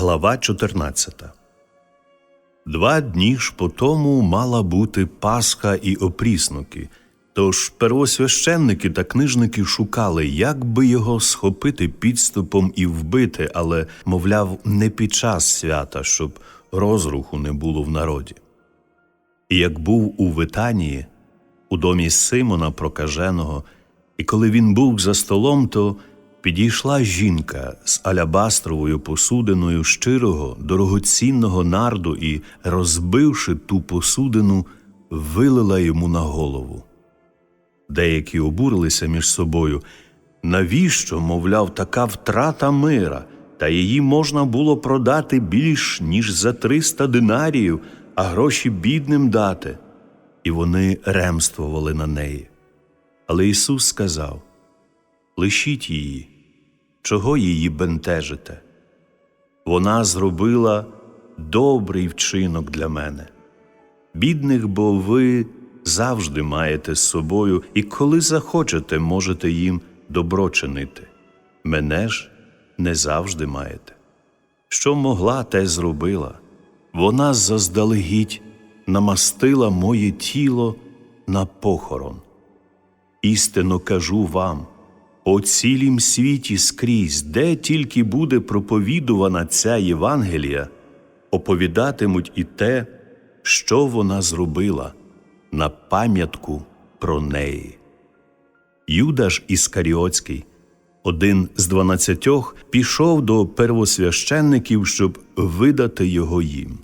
Глава 14 Два дні ж по тому мала бути Пасха і опріснуки. Тож первосвященники та книжники шукали, як би його схопити підступом і вбити, але, мовляв, не під час свята, щоб розруху не було в народі. І як був у Витанії, у домі Симона Прокаженого, і коли він був за столом, то підійшла жінка з алябастровою посудиною щирого, дорогоцінного нарду і, розбивши ту посудину, вилила йому на голову. Деякі обурилися між собою. Навіщо, мовляв, така втрата мира, та її можна було продати більш, ніж за триста динаріїв, а гроші бідним дати. І вони ремствували на неї. Але Ісус сказав: Лишіть її, чого її бентежите? Вона зробила добрий вчинок для мене. Бідних бо ви завжди маєте з собою, і коли захочете, можете їм добро чинити. Мене ж не завжди маєте. Що могла, те зробила. Вона заздалегідь намастила моє тіло на похорон. Істинно кажу вам, по цілім світі скрізь, де тільки буде проповідувана ця Євангелія, оповідатимуть і те, що вона зробила на пам'ятку про неї. Юда ж Іскаріотський, один з дванадцятьох, пішов до первосвященників, щоб видати його їм.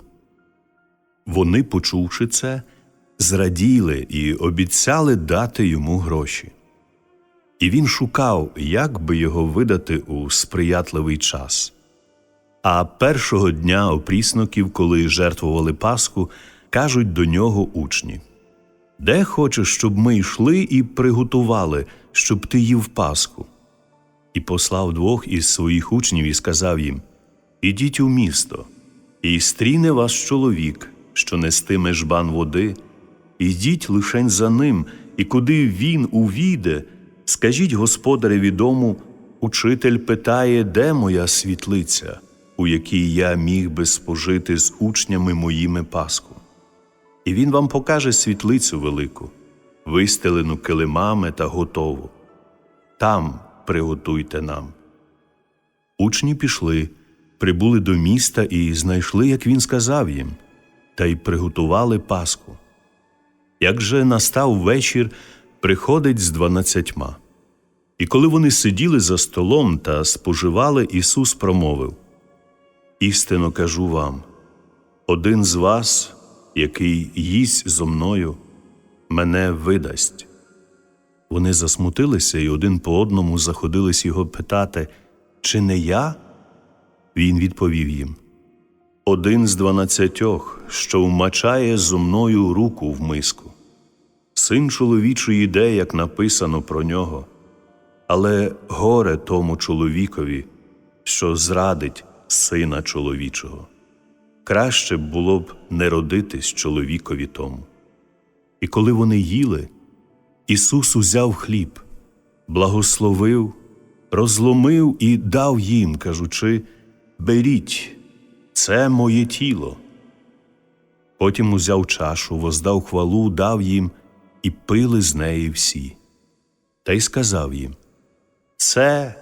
Вони, почувши це, зраділи і обіцяли дати йому гроші. І він шукав, як би його видати у сприятливий час. А першого дня опрісноків, коли жертвували Пасху, кажуть до нього учні Де хочеш, щоб ми йшли і приготували, щоб ти їв Пасху? І послав двох із своїх учнів і сказав їм Ідіть у місто, і стріне вас чоловік, що нестиме жбан води, ідіть лишень за ним, і куди він увійде, скажіть господареві дому, учитель питає, де моя світлиця, у якій я міг би спожити з учнями моїми Пасху. І він вам покаже світлицю велику, вистелену килимами та готову. Там приготуйте нам. Учні пішли, прибули до міста і знайшли, як він сказав їм, та й приготували Пасху. Як же настав вечір, приходить з дванадцятьма. І коли вони сиділи за столом та споживали, Ісус промовив Істинно кажу вам, один з вас, який їсть зо мною, мене видасть. Вони засмутилися і один по одному заходились його питати, чи не я? Він відповів їм Один з дванадцятьох, що вмачає зо мною руку в миску. Син чоловічий іде, як написано про нього, але горе тому чоловікові, що зрадить сина чоловічого. Краще б було б не родитись чоловікові тому. І коли вони їли, Ісус узяв хліб, благословив, розломив і дав їм, кажучи Беріть, це моє тіло. Потім узяв чашу, воздав хвалу, дав їм, і пили з неї всі. Та й сказав їм Це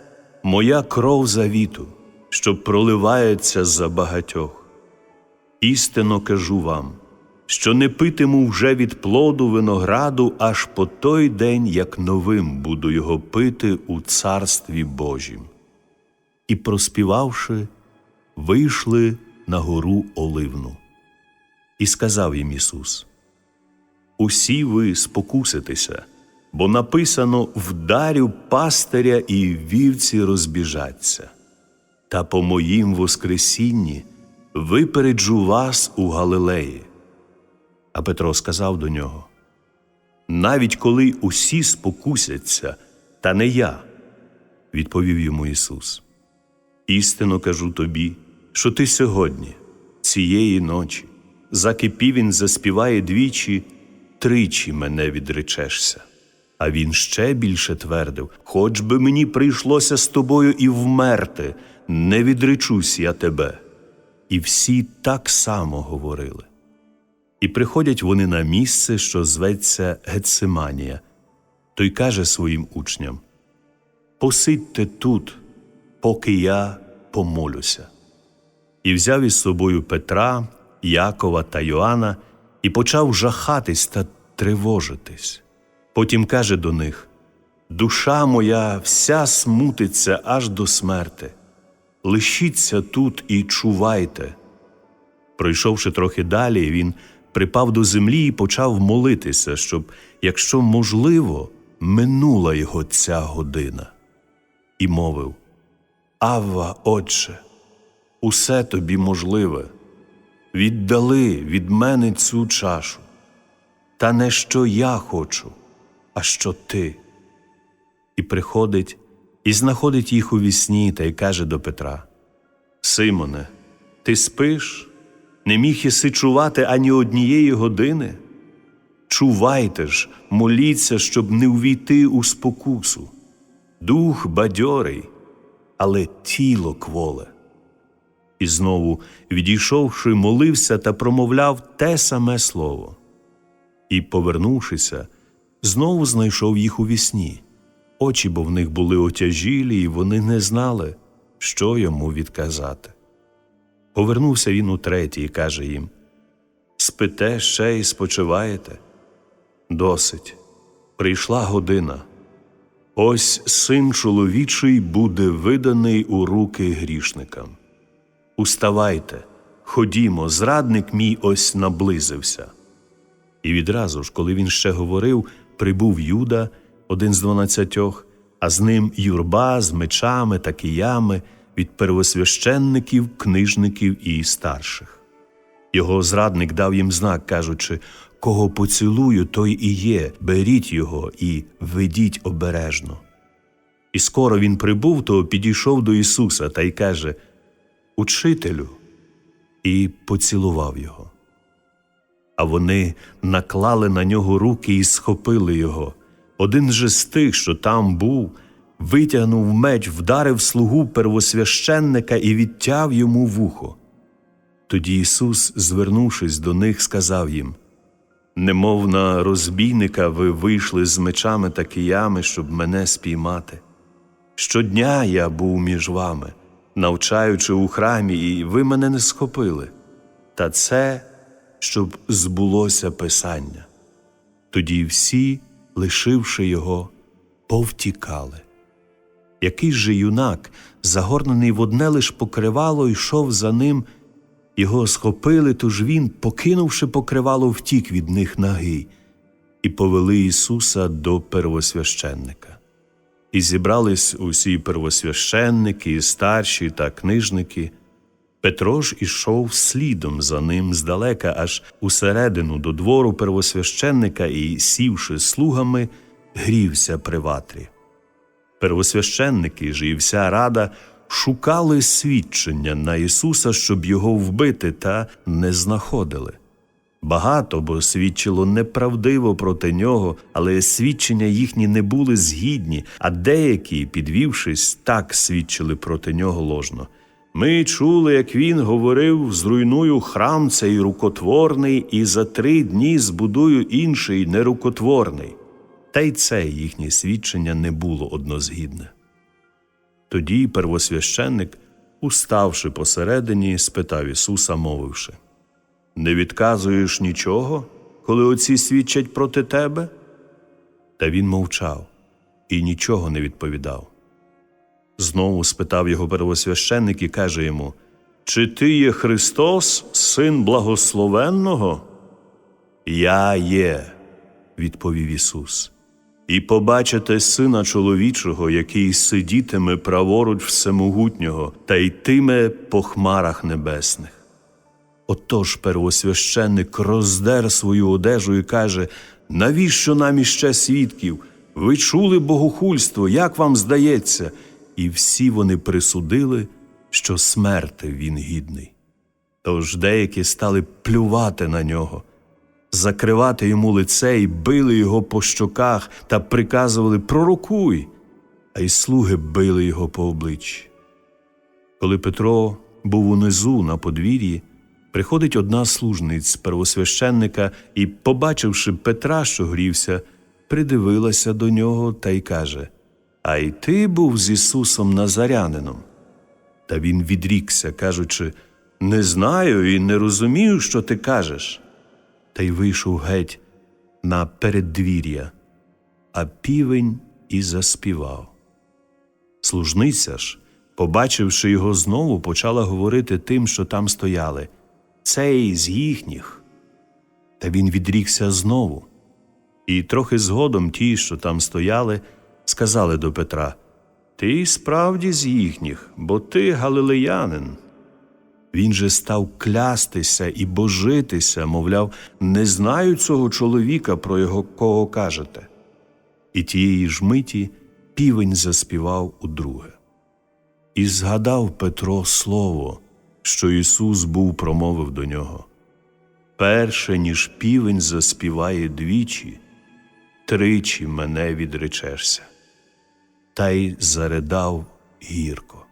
моя кров завіту, що проливається за багатьох. Істинно кажу вам, що не питиму вже від плоду винограду аж по той день, як новим буду його пити у царстві Божім. І, проспівавши, вийшли на гору Оливну. І сказав їм Ісус: Усі ви спокуситеся, бо написано вдарю пастиря і вівці розбіжаться. Та по моїм Воскресінні випереджу вас у Галилеї. А Петро сказав до нього: Навіть коли усі спокусяться, та не я, відповів йому Ісус. Істинно кажу тобі, що ти сьогодні, цієї ночі, закипів він заспіває двічі, тричі мене відречешся. А він ще більше твердив: Хоч би мені прийшлося з тобою і вмерти, не відречусь я тебе. і всі так само говорили. І приходять вони на місце, що зветься Гециманія. Той каже своїм учням: Посидьте тут, поки я помолюся. І взяв із собою Петра, Якова та Йоанна і почав жахатись та тривожитись. Потім каже до них: Душа моя вся смутиться аж до смерти. Лишіться тут і чувайте. Пройшовши трохи далі, він припав до землі і почав молитися, щоб, якщо можливо, минула його ця година. І мовив: Авва, Отче, усе тобі можливе. Віддали від мене цю чашу, та не що я хочу, а що ти. І приходить і знаходить їх у вісні та й каже до Петра: Симоне, ти спиш? Не міг єси чувати ані однієї години? Чувайте ж, моліться, щоб не увійти у спокусу. Дух бадьорий, але тіло кволе. І знову, відійшовши, молився та промовляв те саме слово. І, повернувшися, знову знайшов їх у вісні. Очі бо в них були отяжілі, і вони не знали, що йому відказати. Повернувся він утретє і каже їм: Спите ще й спочиваєте? Досить, прийшла година. Ось син чоловічий буде виданий у руки грішникам. Уставайте, ходімо, зрадник мій ось наблизився. І відразу ж, коли він ще говорив, прибув Юда, один з дванадцятьох, а з ним юрба з мечами та киями від первосвященників, книжників і старших. Його зрадник дав їм знак, кажучи Кого поцілую, той і є, беріть його і ведіть обережно. І скоро він прибув, то підійшов до Ісуса та й каже Учителю, і поцілував його. А вони наклали на нього руки і схопили його. Один же з тих, що там був, витягнув меч, вдарив слугу первосвященника і відтяв йому вухо. Тоді Ісус, звернувшись до них, сказав їм Немов на розбійника ви вийшли з мечами та киями, щоб мене спіймати. Щодня я був між вами, навчаючи у храмі, і ви мене не схопили. Та це, щоб збулося Писання. Тоді всі, лишивши його, повтікали. Якийсь же юнак, загорнений в одне лиш покривало, йшов за ним. Його схопили, тож він, покинувши покривало, втік від них нагий, і повели Ісуса до первосвященника. І зібрались усі первосвященники, і старші та книжники. Петро ж ішов слідом за ним здалека, аж усередину до двору первосвященника і, сівши слугами, грівся при ватрі. Первосвященники ж і вся рада шукали свідчення на Ісуса, щоб його вбити, та не знаходили. Багато бо свідчило неправдиво проти нього, але свідчення їхні не були згідні, а деякі, підвівшись, так свідчили проти нього ложно. Ми чули, як він говорив: зруйную храм цей рукотворний, і за три дні збудую інший нерукотворний. Та й це їхнє свідчення не було однозгідне. Тоді первосвященник, уставши посередині, спитав Ісуса, мовивши Не відказуєш нічого, коли оці свідчать проти тебе? Та він мовчав і нічого не відповідав. Знову спитав його первосвященник і каже йому Чи ти є Христос, Син благословенного? Я є, відповів Ісус. І побачите сина чоловічого, який сидітиме праворуч всемогутнього та йтиме по хмарах небесних. Отож первосвященник роздер свою одежу і каже Навіщо нам іще свідків? Ви чули богохульство, як вам здається? І всі вони присудили, що смерти він гідний. Тож деякі стали плювати на нього закривати йому лице і били його по щоках та приказували Пророкуй, а й слуги били його по обличчі. Коли Петро був унизу на подвір'ї, приходить одна служниць первосвященника і, побачивши Петра, що грівся, придивилася до нього та й каже: А й ти був з Ісусом Назарянином. Та він відрікся, кажучи: Не знаю і не розумію, що ти кажеш. Та й вийшов геть на переддвір'я, а півень і заспівав. Служниця ж, побачивши його знову, почала говорити тим, що там стояли цей з їхніх. Та він відрікся знову. І трохи згодом ті, що там стояли, сказали до Петра Ти справді з їхніх, бо ти галилеянин. Він же став клястися і божитися, мовляв, не знаю цього чоловіка, про його кого кажете. І тієї ж миті півень заспівав удруге. І згадав Петро слово, що Ісус був промовив до нього. Перше, ніж півень заспіває двічі, тричі мене відречешся. Та й заридав гірко.